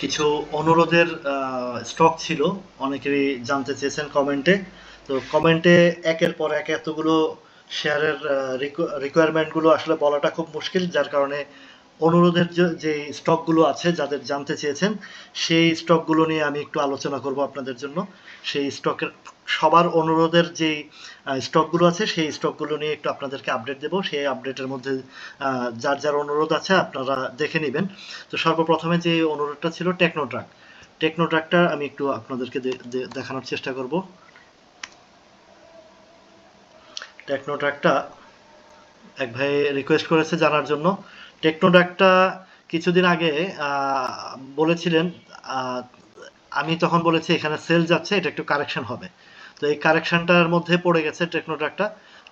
কিছু অনুরোধের স্টক ছিল। অনেকেরই জানতে চেয়েছেন কমেন্টে তো কমেন্টে একের পর এক এতগুলো শেয়ারের রিকোয়ারমেন্টগুলো আসলে বলাটা খুব মুশকিল, যার কারণে অনুরোধের যে স্টকগুলো আছে, যাদের জানতে চেয়েছেন, সেই স্টকগুলো নিয়ে আমি একটু আলোচনা করব আপনাদের জন্য। সেই স্টকের সবার অনুরোধের যে স্টকগুলো আছে, সেই স্টকগুলো নিয়ে একটু আপনাদেরকে আপডেট দেবো। সেই আপডেটের মধ্যে যার যার অনুরোধ আছে আপনারা দেখে নেবেন। তো সর্বপ্রথমে যে অনুরোধটা ছিল টেকনোট্রাক। টেকনোট্রাকটা আমি একটু আপনাদেরকে দেখানোর চেষ্টা করব। টেকনোট্রাকটা এক ভাই রিকোয়েস্ট করেছে জানার জন্য। টেকনোডাকটা কিছুদিন আগে বলেছিলেন আমি তখন বলেছি এখানে সেল যাচ্ছে, এটা একটু কারেকশন হবে। এই কারেকশনটার মধ্যে পড়ে গেছে টেকনোডাকটা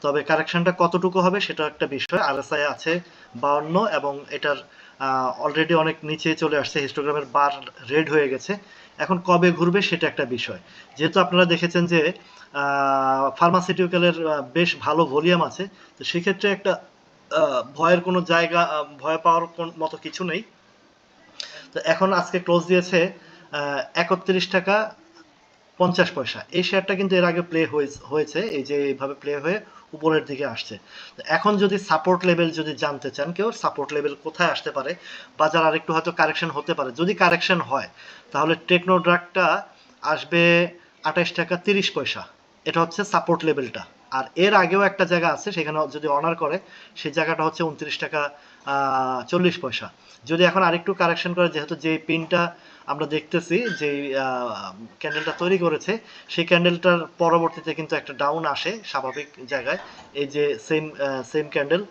তবে কারেকশনটা কতটুকু হবে সেটা একটা বিষয়। আর আরএসআই আছে বাউন্ন এবং এটার অলরেডি অনেক নিচে চলে আসছে। হিস্টোগ্রামের বার রেড হয়ে গেছে। এখন কবে ঘুরবে সেটা একটা বিষয়। যেহেতু আপনারা দেখেছেন যে ফার্মাসিউটিক্যালের বেশ ভালো ভলিউম আছে, তো সেক্ষেত্রে একটা ভয়ের কোনো জায়গা ভয় পাওয়ার মতো কিছু নেই। তো এখন আজকে ক্লোজ দিয়েছে একত্রিশ টাকা পঞ্চাশ পয়সা। এই শেয়ারটা কিন্তু এর আগে প্লে হয়েছে এই যে এইভাবে প্লে হয়ে উপরের দিকে আসছে। এখন যদি সাপোর্ট লেভেল যদি জানতে চান, কেউ সাপোর্ট লেভেল কোথায় আসতে পারে বাজার আরেকটু হয়তো কারেকশন হতে পারে, যদি কারেকশন হয়, তাহলে টেকনোড্রাগটা আসবে আঠাশ টাকা তিরিশ পয়সা। এটা হচ্ছে সাপোর্ট লেভেলটা আর এর আগেও একটা জায়গা আছে, সেখানে যদি অনার করে, সেই জায়গাটা হচ্ছে উনত্রিশ টাকা চল্লিশ পয়সা। যদি এখন আরেকটু কারেকশন করে, যেহেতু যে পিনটা আমরা দেখতেছি যে ক্যান্ডেলটা তৈরি করেছে, সেই ক্যান্ডেলটার পরবর্তীতে কিন্তু একটা ডাউন আসে স্বাভাবিক জায়গায়। এই যে সেম সেম ক্যান্ডেল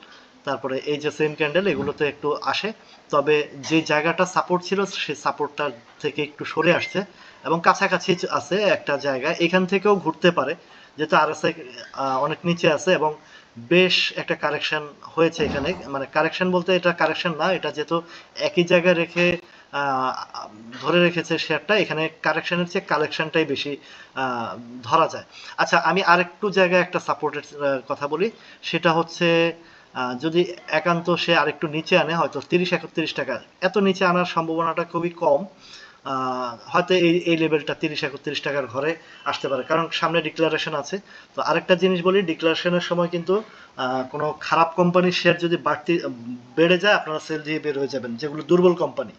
তারপরে এই যে সেম ক্যান্ডেল এগুলোতে একটু আসে। তবে যে জায়গাটা সাপোর্ট ছিল সেই সাপোর্টটার থেকে একটু সরে আসছে এবং কাছাকাছি আছে একটা জায়গা এখান থেকেও ঘুরতে পারে। যেহেতু আরএসআই অনেক নিচে আছে এবং বেশ একটা কারেকশন হয়েছে এখানে। মানে কারেকশন বলতে এটা কারেকশন না, এটা যেহেতু একই জায়গায় রেখে ধরে রেখেছে শেয়ারটা, এখানে কারেকশনের চেয়ে কালেকশনটাই বেশি ধরা যায়। আচ্ছা আমি আরেকটু জায়গায় একটা সাপোর্টের কথা বলি। সেটা হচ্ছে যদি একান্ত সে আরেকটু নিচে আনে, হয়তো তিরিশ একত্রিশ টাকা, এত নিচে আনার সম্ভাবনাটা খুবই কম। হয়তো এই এই লেভেলটা তিরিশ একত্রিশ টাকার ঘরে আসতে পারে। কারণ সামনে ডিক্লারেশন আছে। তো আরেকটা জিনিস বলি ডিক্লারেশনের সময় কিন্তু কোনো খারাপ কোম্পানির শেয়ার যদি বাড়তি, বেড়ে যায়, আপনারা সেল দিয়ে বের হয়ে যাবেন, যেগুলো দুর্বল কোম্পানি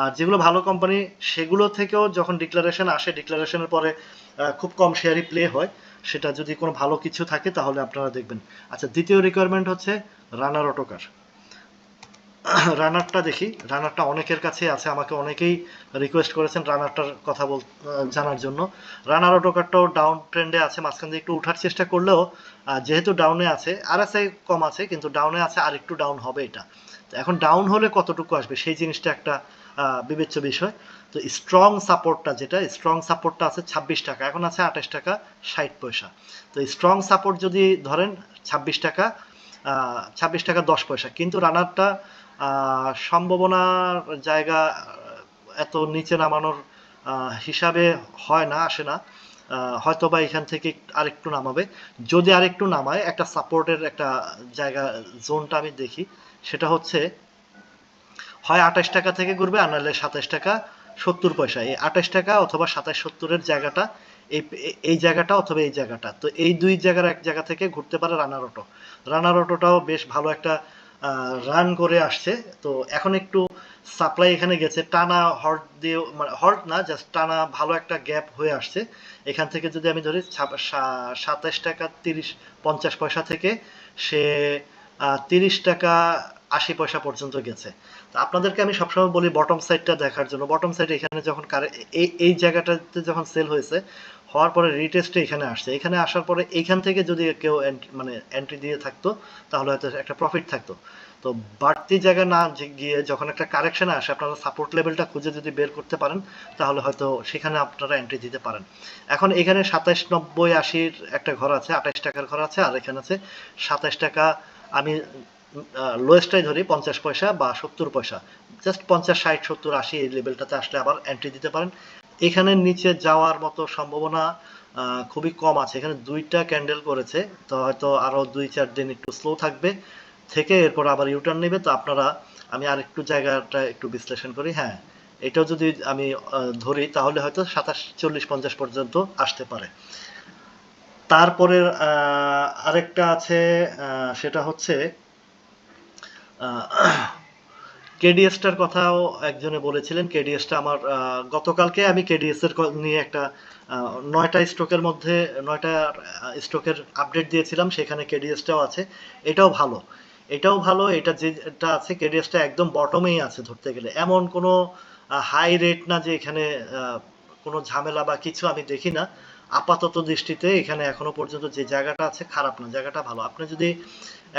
আর যেগুলো ভালো কোম্পানি সেগুলো থেকেও যখন ডিক্লারেশন আসে ডিক্লারেশনের পরে খুব কম শেয়ারই প্লে হয়। সেটা যদি কোনো ভালো কিছু থাকে, তাহলে আপনারা দেখবেন। আচ্ছা দ্বিতীয় রিকোয়ারমেন্ট হচ্ছে রানার অটোকার রানারটা দেখি। রানারটা অনেকের কাছে আছে, আমাকে অনেকেই রিকোয়েস্ট করেছেন রানারটার কথা বল জানার জন্য। রানার অটোকারটাও ডাউন ট্রেন্ডে আছে, মাঝখান দিয়ে একটু উঠার চেষ্টা করলেও যেহেতু ডাউনে আছে আর কম আছে, কিন্তু ডাউনে আছে আর একটু ডাউন হবে এটা। তো এখন ডাউন হলে কতটুকু আসবে, সেই জিনিসটা একটা বিবেচ্য বিষয়। তো স্ট্রং সাপোর্টটা যেটা স্ট্রং সাপোর্টটা আছে ছাব্বিশ টাকা, এখন আছে আঠাশ টাকা ষাট পয়সা। তো স্ট্রং সাপোর্ট যদি ধরেন ছাব্বিশ টাকা ছাব্বিশ টাকা দশ পয়সা, কিন্তু রানারটা সম্ভাবনার জায়গা এত নিচে নামানোর হিসাবে হয় না, আসে না। হয়তো বা এখান থেকে আরেকটু নামাবে। যদি আরেকটু নামায়, একটা সাপোর্টের একটা জায়গা, জোনটা আমি দেখি, সেটা হচ্ছে, হয় আঠাশ টাকা থেকে ঘুরবে, আর নাহলে সাতাশ টাকা সত্তর পয়সা। এই আঠাশ টাকা অথবা সাতাশ সত্তরের জায়গাটা, এই এই জায়গাটা অথবা এই জায়গাটা। তো এই দুই জায়গার এক জায়গা থেকে ঘুরতে পারে রানার অটো। রানার অটোটাও বেশ ভালো একটা রান করে আসছে। তো এখন একটু সাপ্লাই এখানে গেছে। টানা হর্ট দিয়ে মানে হর্ট না জাস্ট টানা ভালো একটা গ্যাপ হয়ে আসছে। এখান থেকে যদি আমি ধরি সাতাশ টাকা তিরিশ, পঞ্চাশ পয়সা থেকে সে তিরিশ টাকা আশি পয়সা পর্যন্ত গেছে। তো আপনাদেরকে আমি সবসময় বলি বটম সাইডটা দেখার জন্য। বটম সাইড এখানে যখন এই এই জায়গাটাতে যখন সেল হয়েছে হওয়ার পরে রিটেস্টে এখানে আসছে। এখানে আসার পরে এইখান থেকে যদি কেউ মানে এন্ট্রি দিয়ে থাকতো, তাহলে হয়তো একটা প্রফিট থাকতো। তো বাড়তি জায়গা না গিয়ে যখন একটা কারেকশন আসে, আপনারা সাপোর্ট লেভেলটা খুঁজে যদি বের করতে পারেন, তাহলে হয়তো সেখানে আপনারা এন্ট্রি দিতে পারেন। এখন এখানে সাতাশ নব্বই আশির একটা ঘর আছে আঠাশ টাকার ঘর আছে, আর এখানে আছে সাতাশ টাকা আমি লোয়েস্টটাই ধরি, পঞ্চাশ পয়সা বা সত্তর পয়সা। জাস্ট পঞ্চাশ, ষাট, সত্তর, আশি এই লেভেলটাতে আসলে আবার এন্ট্রি দিতে পারেন। এখানে নিচে যাওয়ার মতো সম্ভাবনা খুবই কম আছে। এখানে দুইটা ক্যান্ডেল করেছে, তো হয়তো আরও দুই, চার দিন একটু স্লো থাকবে। থেকে এরপর আবার ইউটার্ন নেবে, তো আপনারা, আমি আর একটু জায়গাটা একটু বিশ্লেষণ করি। হ্যাঁ এটাও যদি আমি ধরি, তাহলে হয়তো সাতাশ, চল্লিশ, পঞ্চাশ পর্যন্ত আসতে পারে। তারপরে আরেকটা আছে সেটা হচ্ছে কেডিএসটার কথাও একজনে বলেছিলেন। কেডিএসটা আমার গতকালকে আমি কেডিএস এর নিয়ে একটা নয়টা স্টকের মধ্যে, নয়টা স্টকের আপডেট দিয়েছিলাম। সেখানে কেডিএসটাও আছে। এটাও ভালো। এটাও ভালো। এটা যেটা আছে কেডিএসটা একদম বটমেই আছে ধরতে গেলে। এমন কোনো হাই রেট না যে এখানে কোনো ঝামেলা বা কিছু আমি দেখি না। আপাতত দৃষ্টিতে এখানে এখনও পর্যন্ত যে জায়গাটা আছে, খারাপ না। জায়গাটা ভালো। আপনি যদি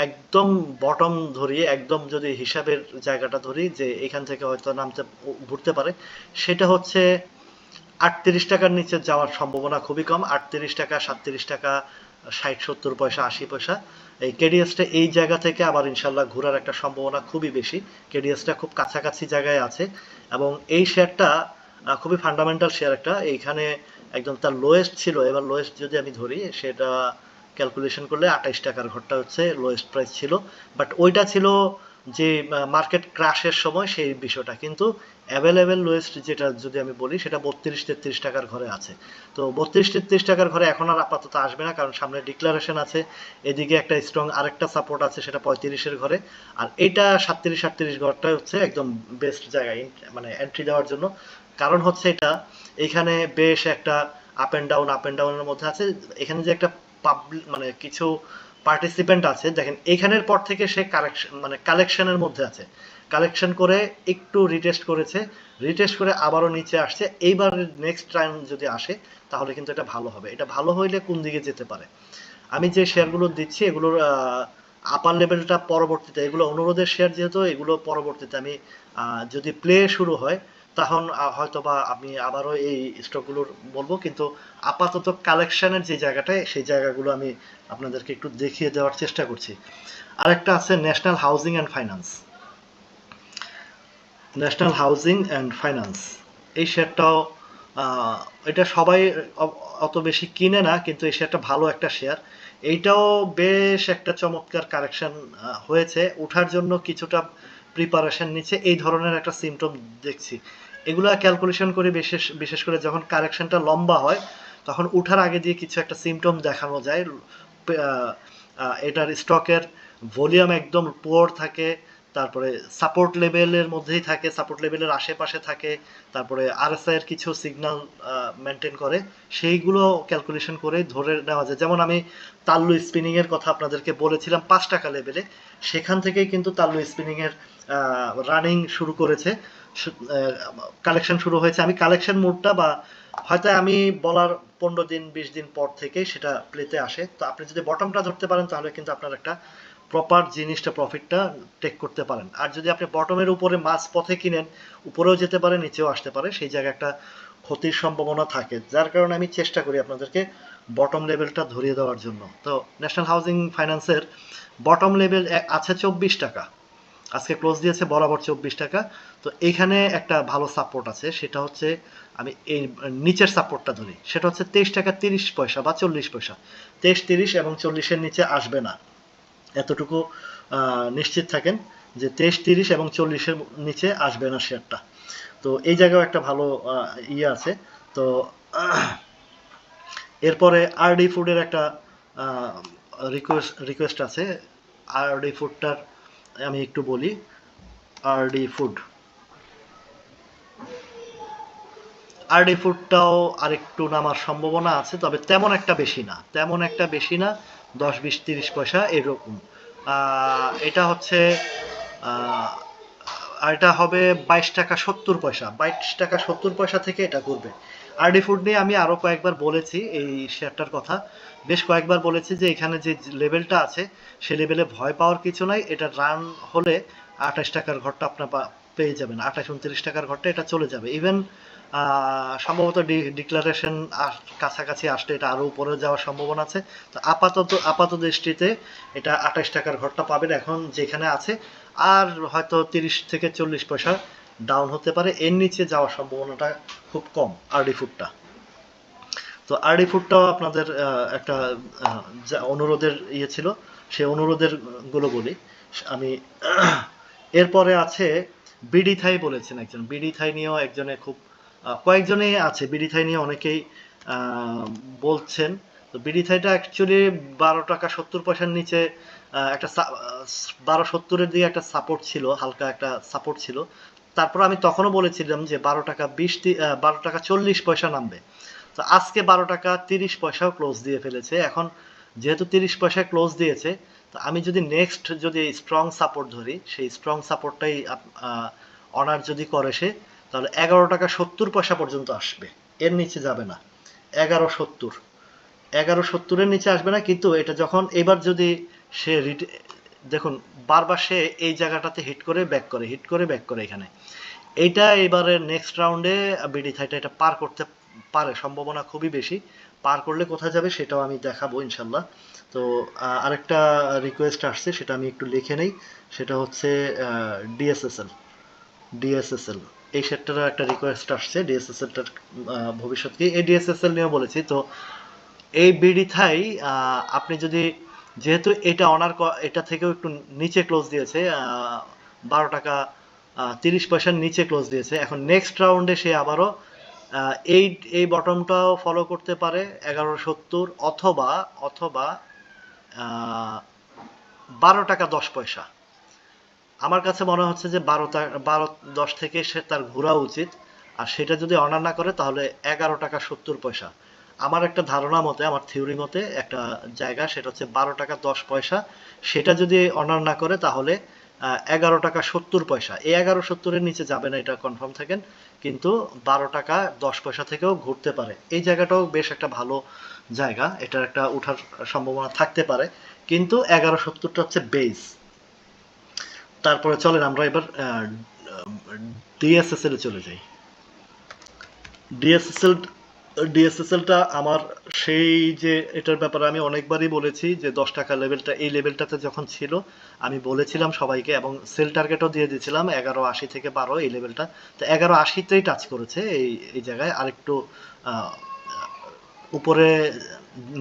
একদম বটম ধরি একদম যদি হিসাবের জায়গাটা ধরি, যে এখান থেকে হয়তো নামতে, ঘুরতে পারে, সেটা হচ্ছে আটত্রিশ টাকার নিচে যাওয়ার সম্ভাবনা খুবই কম। আটত্রিশ টাকা, সাতত্রিশ টাকা, ষাট, সত্তর পয়সা, আশি পয়সা। এই কেডিএসটা এই জায়গা থেকে আবার ইনশাল্লাহ ঘোরার একটা সম্ভাবনা খুবই বেশি। কেডিএসটা খুব কাছাকাছি জায়গায় আছে এবং এই শেয়ারটা খুবই ফান্ডামেন্টাল শেয়ার একটা। এইখানে একদম তার লোয়েস্ট ছিল। এবার লোয়েস্ট যদি আমি ধরি, সেটা ক্যালকুলেশন করলে আঠাইশ টাকার ঘরটা হচ্ছে লোয়েস্ট প্রাইস ছিল। বাট ওইটা ছিল যে মার্কেট ক্রাশের সময় সেই বিষয়টা। কিন্তু অ্যাভেলেবেল লোয়েস্ট যেটা যদি আমি বলি, সেটা বত্রিশ তেত্রিশ টাকার ঘরে আছে। তো বত্রিশ তেত্রিশ টাকার ঘরে এখন আর আপাতত আসবে না, কারণ সামনে ডিক্লারেশন আছে। এদিকে একটা স্ট্রং আরেকটা সাপোর্ট আছে, সেটা পঁয়ত্রিশের ঘরে। আর এটা সাতত্রিশ আটত্রিশ ঘরটা হচ্ছে একদম বেস্ট জায়গায় মানে এন্ট্রি দেওয়ার জন্য। কারণ হচ্ছে এটা, এখানে বেশ একটা up and down up and ডাউনের মধ্যে আছে। এখানে যে একটা মানে কিছু পার্টিসিপেন্ট আছে। দেখেন, এখানের পর থেকে সে কালেকশন মানে কালেকশনের মধ্যে আছে। কালেকশন করে একটু রিটেস্ট করেছে। রিটেস্ট করে আবারও নিচে আসছে। এইবার নেক্সট টাইম যদি আসে, তাহলে কিন্তু এটা ভালো হবে। এটা ভালো হইলে কোন দিকে যেতে পারে? আমি যে শেয়ারগুলো দিচ্ছি, এগুলোর আপার লেভেলটা পরবর্তীতে, এগুলো অনুরোধের শেয়ার যেহেতু, এগুলো পরবর্তীতে আমি যদি প্লে শুরু হয় তখন আহ, হয়তোবা আমি আবারও এই স্টকগুলোর বলব কিন্তু আপাতত কালেকশনের যে জায়গাটায় সেই জায়গাগুলো আমি আপনাদেরকে একটু দেখিয়ে দেওয়ার চেষ্টা করছি। আরেকটা আছে national housing and finance national housing and finance এই শেয়ারটাও এটা সবাই অত বেশি কিনে না কিন্তু এই শেয়ারটা ভালো একটা শেয়ার। এইটাও বেশ একটা চমৎকার কারেকশন হয়েছে। ওঠার জন্য কিছুটা প্রিপারেশন নিচ্ছে। এই ধরনের একটা সিমটম দেখছি। এগুলা ক্যালকুলেশন করে বিশেষ বিশেষ করে যখন কারেকশনটা লম্বা হয়, তখন উঠার আগে দিয়ে কিছু একটা সিমটম দেখানো যায়। এটার স্টকের ভলিউম একদম পুয়ার থাকে, তারপরে সাপোর্ট লেভেলের মধ্যেই থাকে সাপোর্ট লেভেলের আশেপাশে থাকে, তারপরে আরএসআই এর কিছু সিগন্যাল মেনটেন করে, সেইগুলো ক্যালকুলেশন করে ধরে নেওয়া যায়। যেমন আমি তাল্লু স্পিনিং এর কথা আপনাদেরকে বলেছিলাম পাঁচ টাকা লেভেলে সেখান থেকেই কিন্তু তাল্লু স্পিনিং এর রানিং শুরু করেছে। কালেকশন শুরু হয়েছে। আমি কালেকশন মোডটা বা হয়তো আমি বলার পনেরো দিন, বিশ দিন পর থেকেই সেটা প্লেতে আসে। তো আপনি যদি বটমটা ধরতে পারেন, তাহলে কিন্তু আপনার একটা প্রপার জিনিসটা প্রফিটটা টেক করতে পারেন। আর যদি আপনি বটমের উপরে মাছ পথে কিনেন, উপরেও যেতে পারে, নিচেও আসতে পারে, সেই জায়গায় একটা ক্ষতির সম্ভাবনা থাকে। যার কারণে আমি চেষ্টা করি আপনাদেরকে বটম লেভেলটা ধরিয়ে দেওয়ার জন্য। তো ন্যাশনাল হাউজিং ফাইন্যান্সের বটম লেভেল আছে চব্বিশ টাকা। আজকে ক্লোজ দিয়েছে বরাবর চব্বিশ টাকা। তো এইখানে একটা ভালো সাপোর্ট আছে, সেটা হচ্ছে আমি এই নিচের সাপোর্টটা ধরি। সেটা হচ্ছে তেইশ টাকা তিরিশ পয়সা বা চল্লিশ পয়সা। তেইশ, তিরিশ এবং চল্লিশের নিচে আসবে না। এতটুকু নিশ্চিত থাকেন যে তেইশ, তিরিশ এবং চল্লিশের নিচে আসবে না শেয়ারটা তো এই জায়গাও একটা ভালো ইয়ে আছে। তো এরপরে আরডি ফুডের একটা রিকোয়েস্ট রিকোয়েস্ট আছে। আরডি ফুডটার আমি একটু বলি আরডি ফুড আরডি ফুডটাও আরেকটু নামার সম্ভাবনা আছে, তবে তেমন একটা বেশি না। তেমন একটা বেশি না, দশ, বিশ, তিরিশ পয়সা এরকম। এটা হচ্ছে এটা হবে বাইশ টাকা সত্তর পয়সা। বাইশ টাকা সত্তর পয়সা থেকে এটা করবে। আরডি ফুড নিয়ে আমি আরও কয়েকবার বলেছি এই শেয়ারটার কথা। বেশ কয়েকবার বলেছি যে এখানে যে লেভেলটা আছে, সে লেভেলে ভয় পাওয়ার কিছু নাই। এটা রান হলে আঠাশ টাকার ঘরটা আপনার পেয়ে যাবেন। আঠাশ, উনত্রিশ টাকার ঘরটা এটা চলে যাবে। ইভেন সম্ভবত ডিক্লারেশন কাছাকাছি আসলে এটা আরও উপরে যাওয়ার সম্ভাবনা আছে। তো আপাতত, আপাত দৃষ্টিতে এটা আঠাশ টাকার ঘরটা পাবেন। এখন যেখানে আছে, আর হয়তো তিরিশ থেকে চল্লিশ পয়সা ডাউন হতে পারে। এর নিচে যাওয়ার সম্ভাবনাটা খুব কম আরডি ফুডটা তো আরডি ফুডটাও আপনাদের একটা অনুরোধের ইয়ে ছিল সেই অনুরোধেরগুলো বলি। আমি এরপরে আছে বিডি থাই বলেছেন একজন। বিডি থাই নিয়েও একজনে খুব কয়েকজনেই আছে। বিডি থাই নিয়ে অনেকেই বলছেন। তো বিডি থাইটা অ্যাকচুয়ালি বারো টাকা সত্তর পয়সার নিচে একটা বারো সত্তরের দিকে একটা সাপোর্ট ছিল, হালকা একটা সাপোর্ট ছিল। তারপর আমি তখনও বলেছিলাম যে বারো টাকা বিশ বারো টাকা চল্লিশ পয়সা নামবে। তো আজকে বারো টাকা তিরিশ পয়সাও ক্লোজ দিয়ে ফেলেছে। এখন যেহেতু তিরিশ পয়সায় ক্লোজ দিয়েছে, তো আমি যদি নেক্সট যদি স্ট্রং সাপোর্ট ধরি, সেই স্ট্রং সাপোর্টটাই অনার যদি করে সে, তাহলে এগারো টাকা সত্তর পয়সা পর্যন্ত আসবে। এর নিচে যাবে না। এগারো সত্তর। এগারো সত্তরের নিচে আসবে না, কিন্তু এটা যখন এবার যদি সে রিট- দেখুন, বারবার সে এই জায়গাটাতে হিট করে ব্যাক করে হিট করে ব্যাক করে এখানে। এইটা এবারে নেক্সট রাউন্ডে বিডি থাইটা এটা পার করতে পারে, সম্ভাবনা খুবই বেশি। পার করলে কোথায় যাবে সেটাও আমি দেখাবো ইনশাল্লাহ তো আরেকটা রিকোয়েস্ট আসছে, সেটা আমি একটু লিখে নেই। সেটা হচ্ছে ডিএসএসএল ডিএসএসএল এই সেক্টরের একটা রিকোয়েস্ট আসছে ডিএসএসএলটার ভবিষ্যৎকে। এই ডিএসএসএল নিয়েও বলেছি, তো এই বিডি থাই আপনি যদি যেহেতু এটা অনার এটা থেকেও একটু নিচে ক্লোজ দিয়েছে বারো টাকা তিরিশ পয়সার নিচে ক্লোজ দিয়েছে। এখন নেক্সট রাউন্ডে সে আবারও এই এই বটমটাও ফলো করতে পারে, এগারো সত্তর অথবা অথবা বারো টাকা দশ পয়সা। আমার কাছে মনে হচ্ছে যে বারো বারো, দশ থেকে সে তার ঘোরা উচিত। আর সেটা যদি অনার না করে, তাহলে এগারো টাকা সত্তর পয়সা। আমার একটা ধারণা মতে, আমার থিওরি মতে একটা জায়গা, সেটা হচ্ছে বারো টাকা দশ পয়সা। সেটা যদি অনার না করে, তাহলে এগারো টাকা সত্তর পয়সা। এই এগারো সত্তরের নিচে যাবে না, এটা কনফার্ম থাকেন। কিন্তু বারো টাকা দশ পয়সা থেকেও ঘুরতে পারে। এই জায়গাটাও বেশ একটা ভালো জায়গা। এটার একটা উঠার সম্ভাবনা থাকতে পারে। কিন্তু এগারো সত্তরটা হচ্ছে বেস তারপরে চলেন, আমরা এবার ডিএসএসএল চলে যাই। ডিএসএসএল ডিএসএসএলটা আমার সেই যে এটার ব্যাপারে আমি অনেকবারই বলেছি যে দশ টাকা লেভেলটা এই লেভেলটাতে যখন ছিল, আমি বলেছিলাম সবাইকে এবং সেল টার্গেটও দিয়ে দিয়েছিলাম এগারো আশি থেকে বারো এই লেভেলটা তো এগারো আশিতেই টাচ করেছে এই এই জায়গায়। আরেকটু উপরে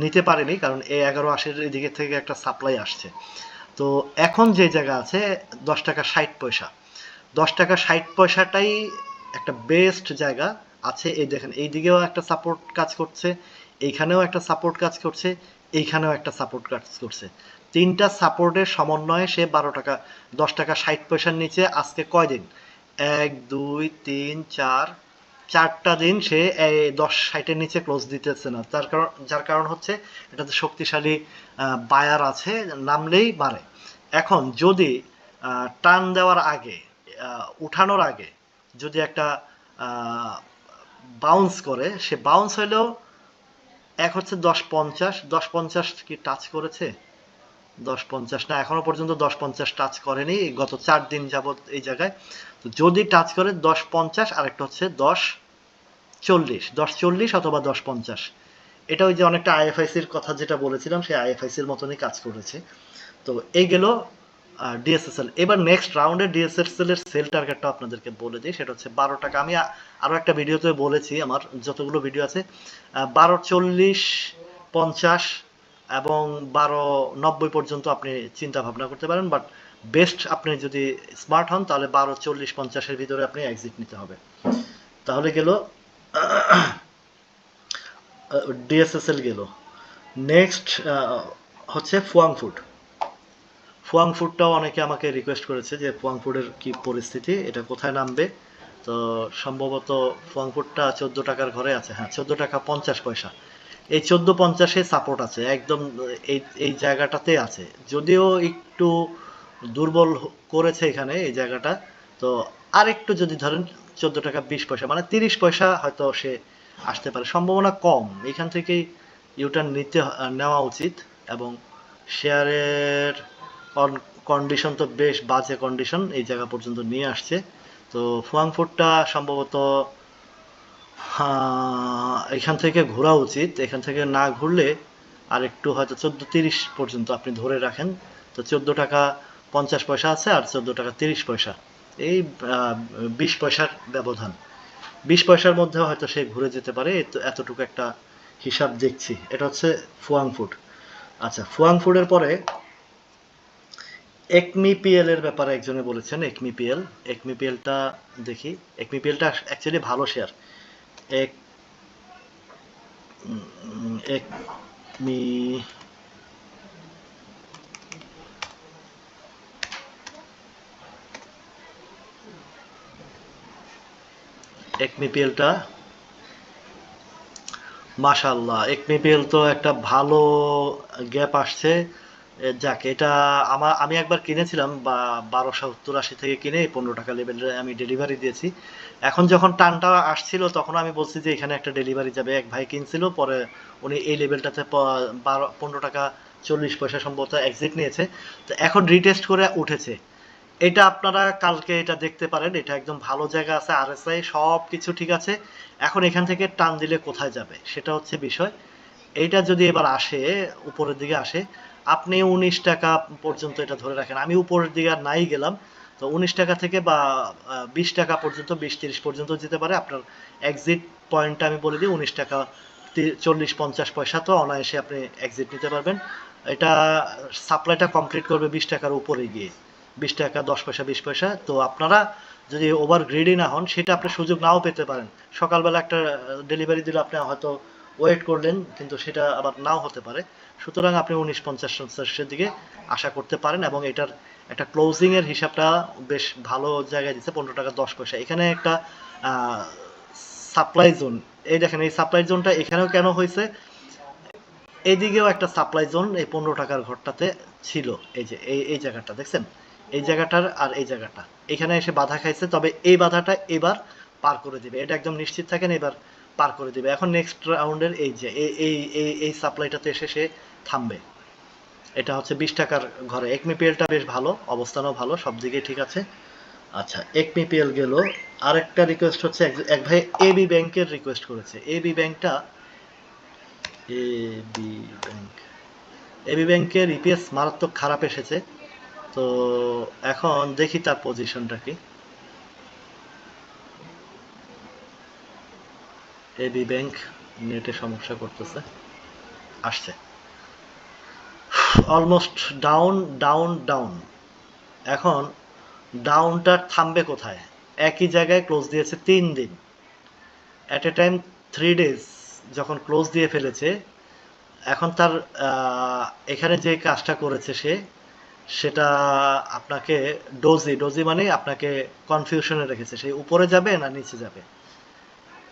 নিতে পারেনি কারণ এই এগারো আশির দিকে থেকে একটা সাপ্লাই আসছে। তো এখন যে জায়গা আছে, দশ টাকা ষাট পয়সা। দশ টাকা ষাট পয়সাটাই একটা বেস্ট জায়গা। আছে, এই দেখেন এই দিকেও একটা সাপোর্ট কাজ করছে, এইখানেও একটা সাপোর্ট কাজ করছে, এইখানেও একটা সাপোর্ট কাজ করছে। তিনটা সাপোর্টের সমন্বয়ে সে বারো টাকা, দশ টাকা, ষাট পয়সার নিচে আজকে কয়দিন এক, দুই, তিন, চার, চারটা দিন সে দশ ষাটের নিচে ক্লোজ দিতেছে না। তার কারণ, যার কারণ হচ্ছে এটাতে শক্তিশালী বায়ার আছে, নামলেই বাড়ে। এখন যদি টান দেওয়ার আগে উঠানোর আগে যদি একটা বাউন্স করে, সে বাউন্স হলেও এক হচ্ছে দশ পঞ্চাশ দশ পঞ্চাশ কি টাচ করেছে? দশ পঞ্চাশ, না, এখনও পর্যন্ত দশ পঞ্চাশ টাচ করেনি, গত চার দিন যাবত এই জায়গায়। তো যদি টাচ করে দশ পঞ্চাশ, আরেকটা হচ্ছে দশ চল্লিশ দশ চল্লিশ অথবা দশ পঞ্চাশ। এটা ওই যে অনেকটা আইএফআইসির কথা যেটা বলেছিলাম সেই আইএফআইসির মতনই কাজ করেছে। তো এই গেল ডিএসএসএল এবার নেক্সট রাউন্ডে ডিএসএসএল এর সেল টার্গেটটা আপনাদেরকে বলে দিই, সেটা হচ্ছে বারো টাকা। আমি আ- আরও একটা ভিডিওতে বলেছি আমার, যতগুলো ভিডিও আছে বারো চল্লিশ পঞ্চাশ এবং বারো নব্বই পর্যন্ত আপনি চিন্তা ভাবনা করতে পারেন বাট বেস্ট আপনি যদি স্মার্ট হন, তাহলে বারো চল্লিশ পঞ্চাশের ভিতরে আপনি এক্সিট নিতে হবে। তাহলে গেল ডিএসএসএল গেল। নেক্সট হচ্ছে ফুয়াং ফুড ফুয়াং ফুডটাও অনেকে আমাকে রিকোয়েস্ট করেছে যে ফুয়াং ফুডের কি পরিস্থিতি, এটা কোথায় নামবে? তো সম্ভবত ফুয়াং ফুডটা চোদ্দ টাকার ঘরে আছে। হ্যাঁ চোদ্দ টাকা পঞ্চাশ পয়সা। এই চোদ্দ পঞ্চাশে সাপোর্ট আছে, একদম এই এই জায়গাটাতে আছে। যদিও একটু দুর্বল করেছে এখানে এই জায়গাটা। তো আর একটু যদি ধরেন চোদ্দ টাকা বিশ পয়সা মানে তিরিশ পয়সা হয়তো সে আসতে পারে। সম্ভাবনা কম। এখান থেকেই ইউটার্ন নিতে নেওয়া উচিত এবং শেয়ারের কন্ডিশন তো বেশ বাজে কন্ডিশন এই জায়গা পর্যন্ত নিয়ে আসছে। তো ফুয়াংফুটটা সম্ভবত এখান থেকে ঘোরা উচিত। এখান থেকে না ঘুরলে আর একটু হয়তো চোদ্দ তিরিশ পর্যন্ত আপনি ধরে রাখেন। তো চোদ্দ টাকা পঞ্চাশ পয়সা আছে আর চোদ্দ টাকা তিরিশ পয়সা। এই বিশ পয়সার ব্যবধান। বিশ পয়সার মধ্যে হয়তো সে ঘুরে যেতে পারে। এত- এতটুকু একটা হিসাব দেখছি। এটা হচ্ছে ফুয়াং ফুড আচ্ছা ফুয়াং ফুডের পরে একমি পিএল এর ব্যাপারে একজনে বলেছেন একমি পিএল একমি পিএলটা দেখি একমি পিএলটা অ্যাকচুয়ালি ভালো শেয়ার এক উম, একমি একমিপিএলটা মাশাল্লাহ একমিপিএল তো একটা ভালো গ্যাপ আসছে। যাক, এটা আমার আমি একবার কিনেছিলাম, বা বারোশো সত্তর আশি থেকে কিনে পনেরো টাকা লেভেলে আমি ডেলিভারি দিয়েছি। এখন যখন টানটা আসছিল, তখন আমি বলছি যে এখানে একটা ডেলিভারি যাবে। এক ভাই কিনছিল, পরে উনি এই লেভেলটাতে বারো, পনেরো টাকা চল্লিশ পয়সা সম্ভবত এক্সিট নিয়েছে। তো এখন রিটেস্ট করে উঠেছে। এটা আপনারা কালকে এটা দেখতে পারেন, এটা একদম ভালো জায়গা আছে আরএসআই সব কিছু ঠিক আছে। এখন এখান থেকে টান দিলে কোথায় যাবে, সেটা হচ্ছে বিষয়। এইটা যদি এবার আসে, উপরের দিকে আসে আপনি উনিশ টাকা পর্যন্ত এটা ধরে রাখেন। আমি উপরের দিকে আর নাই গেলাম। তো উনিশ টাকা থেকে বা বিশ টাকা পর্যন্ত, বিশ তিরিশ পর্যন্ত যেতে পারে। আপনার এক্সিট পয়েন্টটা আমি বলে দিই, উনিশ টাকা চল্লিশ, পঞ্চাশ পয়সা তো অনায়াসে আপনি এক্সিট নিতে পারবেন। এটা সাপ্লাইটা কমপ্লিট করবে বিশ টাকার উপরে গিয়ে। বিশ টাকা, দশ পয়সা, বিশ পয়সা। তো আপনারা যদি ওভার গ্রিডি না হন, সেটা আপনি সুযোগ নাও পেতে পারেন। সকালবেলা একটা ডেলিভারি দিলে আপনি হয়তো ওয়েট করলেন, কিন্তু সেটা আবার নাও হতে পারে। সুতরাং আপনি উনিশ পঞ্চাশ পঞ্চাশের দিকে আশা করতে পারেন এবং এটার একটা ক্লোজিং এর হিসাবটা বেশ ভালো জায়গায় দিচ্ছে, পনেরো টাকা দশ পয়সা। এখানে একটা সাপ্লাই জোন এই দেখেন, এই সাপ্লাই জোনটা এখানেও কেন হয়েছে? এইদিকেও একটা সাপ্লাই জোন এই পনেরো টাকার ঘরটাতে ছিল। এই যে, এই এই জায়গাটা, দেখছেন? এই জায়গাটার আর এই জায়গাটা। এখানে এসে বাধা খাইছে, তবে এই বাধাটা এবার পার করে দিবে। এটা একদম নিশ্চিত থাকেন, এবার পার করে দিবে। এখন নেক্সট রাউন্ডের এই যে, এই এই এই সাপ্লাইটাতে এসে সে থামবে। এটা হচ্ছে বিশ টাকার ঘরে। একমিপিএলটা বেশ ভালো, অবস্থানও ভালো, সব দিকেই ঠিক আছে। আচ্ছা একমিপিএল গেল। আরেকটা রিকোয়েস্ট হচ্ছে, এক ভাই এবি ব্যাংকের রিকোয়েস্ট করেছে। এবি ব্যাংকটা এবি ব্যাংক এবি ব্যাংকের ইপিএস মারাত্মক খারাপ এসেছে। তো এখন দেখি তার পজিশনটা কি। এবি ব্যাংক নেটে সমস্যা করতেছে। আসছে। অলমোস্ট ডাউন ডাউন ডাউন এখন ডাউনটা থামবে কোথায়? একই জায়গায় ক্লোজ দিয়েছে তিন দিন। At a time three days যখন ক্লোজ দিয়ে ফেলেছে, এখন তার এখানে যে কাজটা করেছে সে, সেটা আপনাকে ডোজি ডোজি মানে আপনাকে কনফিউশনে রেখেছে। সে উপরে যাবে না নিচে যাবে?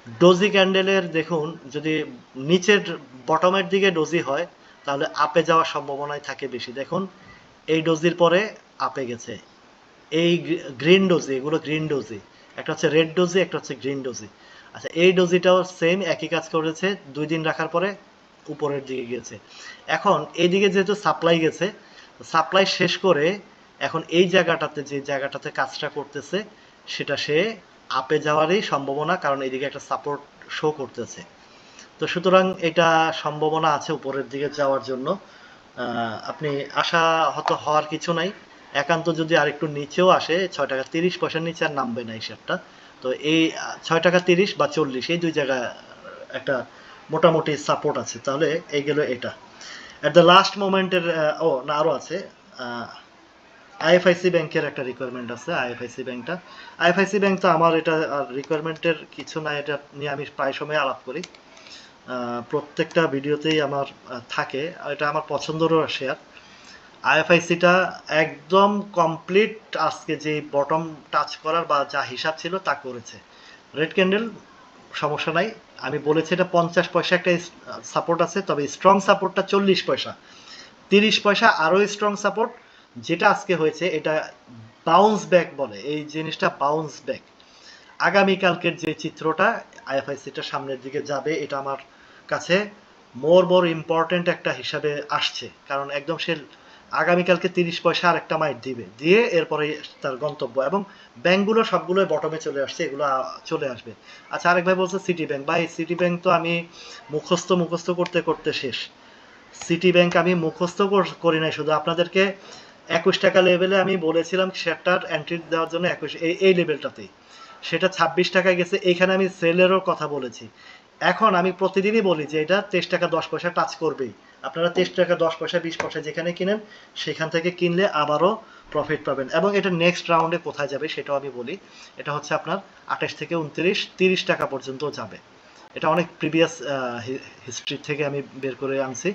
ডোজি ক্যান্ডেলের দেখুন, যদি নিচের বটমের দিকে ডোজি হয়, তাহলে আপে যাওয়ার সম্ভাবনাই থাকে বেশি। দেখুন, এই ডোজির পরে আপে গেছে। এই গ্রিন ডোজি, এগুলো গ্রিন ডোজি। একটা হচ্ছে রেড ডোজি, একটা হচ্ছে গ্রিন ডোজি। আচ্ছা এই ডোজিটাও সেম একই কাজ করেছে, দুই দিন রাখার পরে উপরের দিকে গেছে এখন এইদিকে যেহেতু সাপ্লাই গেছে, সাপ্লাই শেষ করে এখন এই জায়গাটাতে, যে জায়গাটাতে কাজটা করতেছে, সেটা সে আপে যাওয়ারই সম্ভাবনা, কারণ এদিকে একটা সাপোর্ট শো করতেছে। তো সুতরাং এটা সম্ভাবনা আছে উপরের দিকে যাওয়ার জন্য। আপনি আশা হত হওয়ার কিছু নাই। একান্ত যদি আরেকটু নিচেও আসে, ছয় টাকা তিরিশ পয়সার নিচে আর নামবে না এই শেয়ারটা তো এই ছয় টাকা তিরিশ বা চল্লিশ, এই দুই জায়গায় একটা মোটামুটি সাপোর্ট আছে। তাহলে এই গেল এটা। অ্যাট দ্য লাস্ট মোমেন্টের ও, না আরও আছে। আইএফআইসি ব্যাংকের একটা রিকোয়ারমেন্ট আছে, আইএফআইসি ব্যাংকটা। আইএফআইসি ব্যাংক তো আমার এটা রিকোয়ারমেন্টের কিছু না এটা নিয়ে আমি প্রায় সময় আলাপ করি। প্রত্যেকটা ভিডিওতেই আমার থাকে, আর এটা আমার পছন্দেরও শেয়ার আইএফআইসিটা একদম কমপ্লিট আজকে যে বটম টাচ করার বা যা হিসাব ছিল তা করেছে। রেড ক্যান্ডেল সমস্যা নাই। আমি বলেছি এটা পঞ্চাশ পয়সা একটা সাপোর্ট আছে, তবে স্ট্রং সাপোর্টটা চল্লিশ পয়সা। তিরিশ পয়সা আরও স্ট্রং সাপোর্ট যেটা আজকে হয়েছে, এটা বাউন্স ব্যাক বলে। এই জিনিসটা বাউন্স ব্যাক আগামীকালকের যে চিত্রটা আইএফআইসিটা সামনের দিকে যাবে, এটা আমার কাছে মোর মোর ইম্পর্টেন্ট একটা হিসাবে আসছে। কারণ একদম সে আগামীকালকে তিরিশ পয়সা আর একটা মাইট দিবে। দিয়ে এরপরে তার গন্তব্য। এবং ব্যাংকগুলো সবগুলো বটমে চলে আসছে, এগুলো চলে আসবে। আচ্ছা আরেক ভাই বলছে সিটি ব্যাংক ভাই সিটি ব্যাংক তো আমি মুখস্থ মুখস্থ করতে করতে শেষ। সিটি ব্যাংক আমি মুখস্থ করি নাই। শুধু আপনাদেরকে একুশ টাকা লেভেলে আমি বলেছিলাম শেয়ারটার এন্ট্রি দেওয়ার জন্য একুশ, এই এই লেভেলটাতেই সেটা ছাব্বিশ টাকায় গেছে, এইখানে আমি সেলেরও কথা বলেছি। এখন আমি প্রতিদিনই বলি যে এটা তেইশ টাকা দশ পয়সা টাচ করবেই। আপনারা তেইশ টাকা দশ পয়সা, বিশ পয়সা যেখানে কিনেন, সেখান থেকে কিনলে আবারও প্রফিট পাবেন। এবং এটা নেক্সট রাউন্ডে কোথায় যাবে সেটাও আমি বলি। এটা হচ্ছে আপনার আঠাশ থেকে উনত্রিশ, তিরিশ টাকা পর্যন্ত যাবে। এটা অনেক প্রিভিয়াস হিস্ট্রি থেকে আমি বের করে আনছি।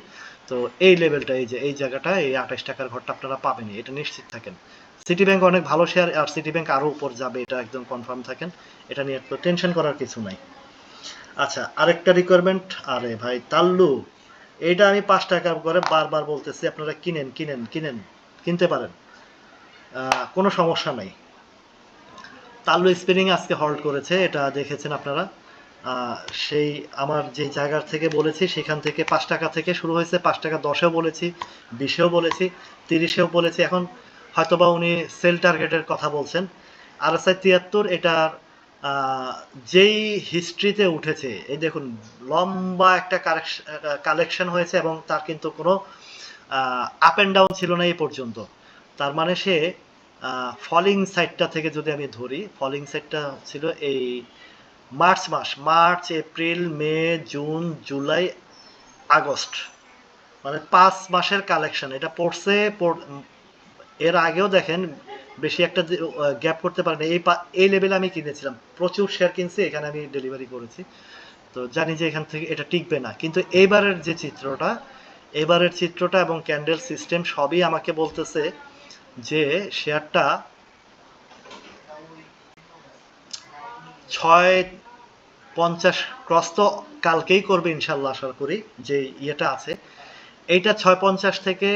তো এই লেভেলটা এই যে, এই জায়গাটা, এই আঠাশ টাকার ঘরটা আপনারা পাবেনই, এটা নিশ্চিত থাকেন। সিটি ব্যাংক অনেক ভালো শেয়ার আর সিটি ব্যাংক আরও উপর যাবে, এটা একদম কনফার্ম থাকেন। এটা নিয়ে তো টেনশন করার কিছু নাই। আচ্ছা আরেকটা রিকোয়ারমেন্ট আরে ভাই, তাল্লু, এটা আমি পাঁচ টাকা করে বারবার বলতেছি, আপনারা কিনেন কিনেন কিনেন, কিনতে পারেন। কোনো সমস্যা নাই। তাল্লু স্পিনিং আজকে হল্ড করেছে, এটা দেখেছেন আপনারা। সেই আমার যে জায়গার থেকে বলেছি, সেখান থেকে পাঁচ টাকা থেকে শুরু হয়েছে, পাঁচ টাকা দশেও বলেছি, বিশেও বলেছি, তিরিশেও বলেছি। এখন হয়তোবা উনি সেল টার্গেটের কথা বলছেন। আর এস আই তিয়াত্তর এটার যেই হিস্ট্রিতে উঠেছে, এই দেখুন, লম্বা একটা কালেকশন হয়েছে এবং তার কিন্তু কোনো আপ অ্যান্ড ডাউন ছিল না এই পর্যন্ত। তার মানে সে ফলিং সাইডটা থেকে যদি আমি ধরি ফলিং সাইডটা ছিল এই মার্চ মাস, March, April, May, June, July, August. মানে পাঁচ মাসের কালেকশন। এটা পড়ছে, পড়- এর আগেও দেখেন, বেশি একটা গ্যাপ করতে পারেনি। এই এই লেভেলে আমি কিনেছিলাম। প্রচুর শেয়ার কিনছি, এখানে আমি ডেলিভারি করেছি। তো জানি যে এখান থেকে এটা টিকবে না। কিন্তু এইবারের যে চিত্রটা, এবারের চিত্রটা এবং ক্যান্ডেল সিস্টেম সবই আমাকে বলতেছে যে শেয়ারটা ছয় পঞ্চাশ ক্রস তো কালকেই করবে ইনশাল্লাহ আশা করি, যে ইয়েটা আছে। এইটা ছয় পঞ্চাশ থেকে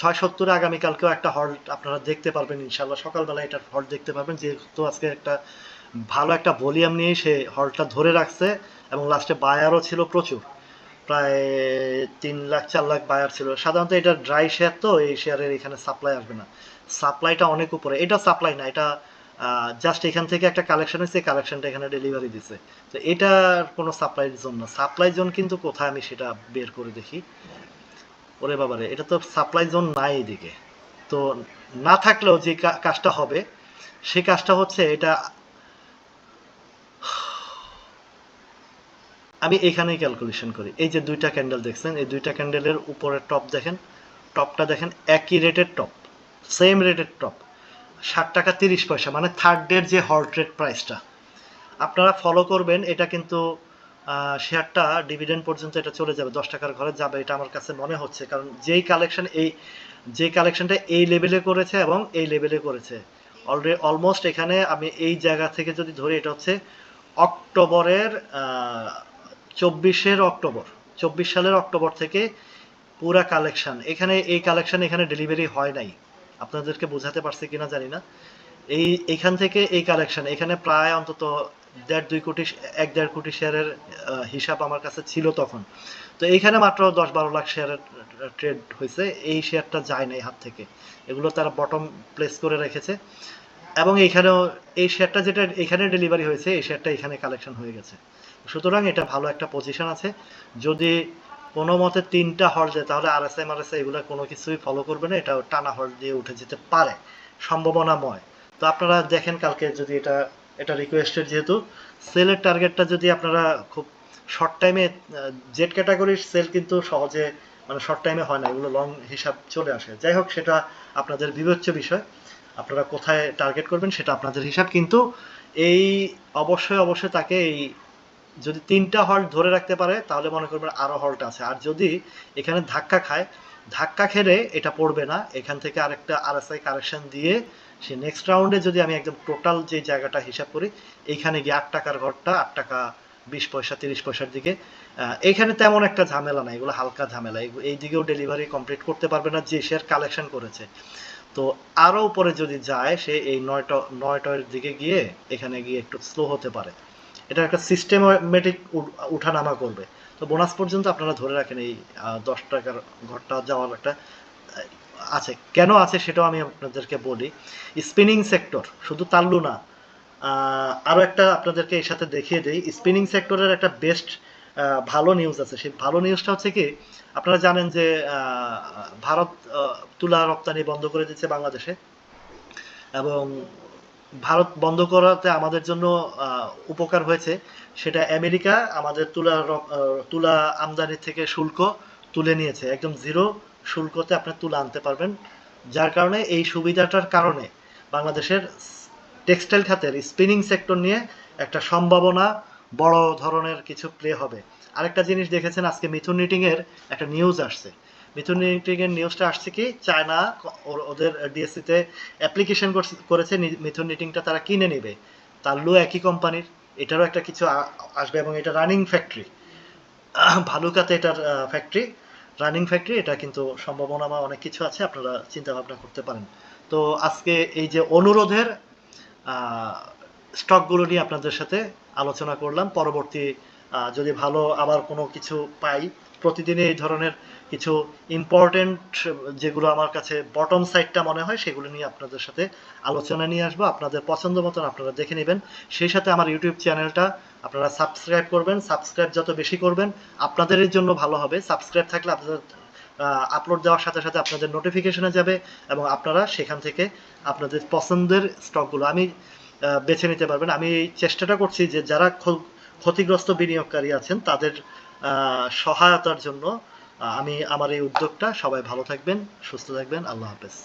ছয় সত্তর আগামীকালকেও একটা হল্ট আপনারা দেখতে পারবেন ইনশাল্লাহ। সকালবেলা এটার হল্ট দেখতে পারবেন, যেহেতু আজকে একটা ভালো একটা ভলিউম নিয়ে সে হলটা ধরে রাখছে এবং লাস্টে বায়ারও ছিল প্রচুর। প্রায় তিন লাখ, চার লাখ বায়ার ছিল। সাধারণত এটা ড্রাই শেয়ার তো, এই শেয়ারের এখানে সাপ্লাই আসবে না। সাপ্লাইটা অনেক উপরে। এটা সাপ্লাই না, এটা জাস্ট এখান থেকে একটা কালেকশন হয়েছে কালেকশনটা এখানে ডেলিভারি দিছে। তো এটার কোনো সাপ্লাই জোন না। সাপ্লাই জোন কিন্তু কোথায় আমি সেটা বের করে দেখি। ওরে বাবারে, এটা তো সাপ্লাই জোন নাই এদিকে। তো না থাকলেও যে কাজটা হবে সেই কাজটা হচ্ছে এটা আমি এখানেই ক্যালকুলেশন করি। এই যে দুইটা ক্যান্ডেল দেখছেন, এই দুইটা ক্যান্ডেলের উপরের টপ দেখেন টপটা দেখেন একই রেটের টপ সেম রেটের টপ ষাট টাকা তিরিশ পয়সা মানে থার্ড ডের যে হল্ট রেট প্রাইসটা আপনারা ফলো করবেন, এটা কিন্তু শেয়ারটা ডিভিডেন্ড পর্যন্ত এটা চলে যাবে, দশ টাকার ঘরে যাবে, এটা আমার কাছে মনে হচ্ছে। কারণ যেই কালেকশন এই, যে কালেকশনটা এই লেভেলে করেছে এবং এই লেভেলে করেছে। অলরেডি অলমোস্ট এখানে আমি এই জায়গা থেকে যদি ধরি, এটা হচ্ছে অক্টোবরের চব্বিশের অক্টোবর। চব্বিশ সালের অক্টোবর থেকে পুরা কালেকশন এখানে এই কালেকশন এখানে ডেলিভারি হয় নাই। আপনাদেরকে বোঝাতে পারছি কিনা জানি না। এই, এখান থেকে এই কালেকশন এখানে প্রায় অন্তত দেড় দুই কোটি এক দেড় কোটি শেয়ারের হিসাব আমার কাছে ছিল তখন। তো এইখানে মাত্র দশ বারো লাখ শেয়ারের ট্রেড হয়েছে, এই শেয়ারটা যায় না এই হাত থেকে। এগুলো তারা বটম প্লেস করে রেখেছে। এবং এইখানেও, এই শেয়ারটা যেটা এখানে ডেলিভারি হয়েছে, এই শেয়ারটা এখানে কালেকশন হয়ে গেছে। সুতরাং এটা ভালো একটা পজিশন আছে। যদি কোনো মতে তিনটা হল যায়, তাহলে R S M R S এগুলো কোনো কিছুই ফলো করবে না এটা টানা হল দিয়ে উঠে যেতে পারে, সম্ভাবনাময়। তো আপনারা দেখেন কালকে যদি এটা এটা রিকোয়েস্টেড যেহেতু সেলের টার্গেটটা যদি আপনারা খুব শর্ট টাইমে জেড ক্যাটাগরির সেল কিন্তু সহজে মানে শর্ট টাইমে হয় না, এগুলো লং হিসাব চলে আসে। যাই হোক, সেটা আপনাদের বিবেচ্য বিষয়, আপনারা কোথায় টার্গেট করবেন সেটা আপনাদের হিসাব, কিন্তু এই অবশ্যই অবশ্যই তাকে এই যদি তিনটা হল্ট ধরে রাখতে পারে তাহলে মনে করবেন আরও হল্ট আছে। আর যদি এখানে ধাক্কা খায় ধাক্কা খেলে এটা পড়বে না। এখান থেকে আরেকটা আরএসআই কারেকশন দিয়ে সে নেক্সট রাউন্ডে যদি আমি একদম টোটাল যে জায়গাটা হিসাব করি এইখানে গিয়ে আট টাকার ঘরটা আট টাকা বিশ পয়সা তিরিশ পয়সার দিকে আহ, এইখানে তেমন একটা ঝামেলা নাই এগুলো হালকা ঝামেলা। এই দিকেও ডেলিভারি কমপ্লিট করতে পারবে না যে শেয়ার কালেকশন করেছে। তো আরও উপরে যদি যায় সে এই নয়টা নয়টার দিকে গিয়ে এখানে গিয়ে একটু স্লো হতে পারে। এটা একটা সিস্টেমেটিক উঠানামা করবে। তো বোনাস পর্যন্ত আপনারা ধরে রাখেন এই দশ টাকার ঘরটা যাওয়ার একটা আছে। কেন আছে সেটাও আমি আপনাদেরকে বলি। স্পিনিং সেক্টর শুধু তাল্লু না আরও একটা আপনাদেরকে এর সাথে দেখিয়ে দেই। স্পিনিং সেক্টরের একটা বেস্ট ভালো নিউজ আছে। সেই ভালো নিউজটা হচ্ছে কি, আপনারা জানেন যে ভারত তুলা রপ্তানি বন্ধ করে দিচ্ছে বাংলাদেশে এবং ভারত বন্ধ করাতে আমাদের জন্য উপকার হয়েছে। সেটা আমেরিকা আমাদের তুলা তুলা আমদানি থেকে শুল্ক তুলে নিয়েছে। একদম জিরো শুল্কতে আপনি তুলা আনতে পারবেন। যার কারণে এই সুবিধাটার কারণে বাংলাদেশের টেক্সটাইল খাতের স্পিনিং সেক্টর নিয়ে একটা সম্ভাবনা বড় ধরনের কিছু প্লে হবে। আরেকটা জিনিস দেখেছেন, আজকে মিথুন নিটিং এর একটা নিউজ আসছে। মিথুন নিটিং এর নিউজটা আসছে কি? চায়না ওদের ডিএসসি তে অ্যাপ্লিকেশন করেছে মিথুন নিটিংটা তারা কিনে নেবে। তাল্লু একই কোম্পানির এটারও একটা কিছু আসবে এবং এটা রানিং ফ্যাক্টরি ভালুকাতে এটার ফ্যাক্টরি রানিং ফ্যাক্টরি এটা কিন্তু সম্ভাবনা আমার অনেক কিছু আছে, আপনারা চিন্তা ভাবনা করতে পারেন। তো আজকে এই যে অনুরোধের স্টকগুলো নিয়ে আপনাদের সাথে আলোচনা করলাম। পরবর্তী যদি ভালো আবার কোনো কিছু পাই প্রতিদিনই এই ধরনের কিছু ইম্পর্টেন্ট যেগুলো আমার কাছে বটম সাইডটা মনে হয়, সেগুলো নিয়ে আপনাদের সাথে আলোচনা নিয়ে আসব। আপনাদের পছন্দ মতন আপনারা দেখে নেবেন। সেই সাথে আমার ইউটিউব চ্যানেলটা আপনারা সাবস্ক্রাইব করবেন। সাবস্ক্রাইব যত বেশি করবেন আপনাদের জন্য ভালো হবে। সাবস্ক্রাইব থাকলে আপনাদের আপলোড দেওয়ার সাথে সাথে আপনাদের নোটিফিকেশনে যাবে এবং আপনারা সেখান থেকে আপনাদের পছন্দের স্টকগুলো আমি বেছে নিতে পারবেন। আমি চেষ্টাটা করছি যে যারা ক্ষতিগ্রস্ত বিনিয়োগকারী আছেন, তাদের সহায়তার জন্য আমি আমার এই উদ্যোগটা সবাই ভালো থাকবেন সুস্থ থাকবেন আল্লাহ হাফেজ।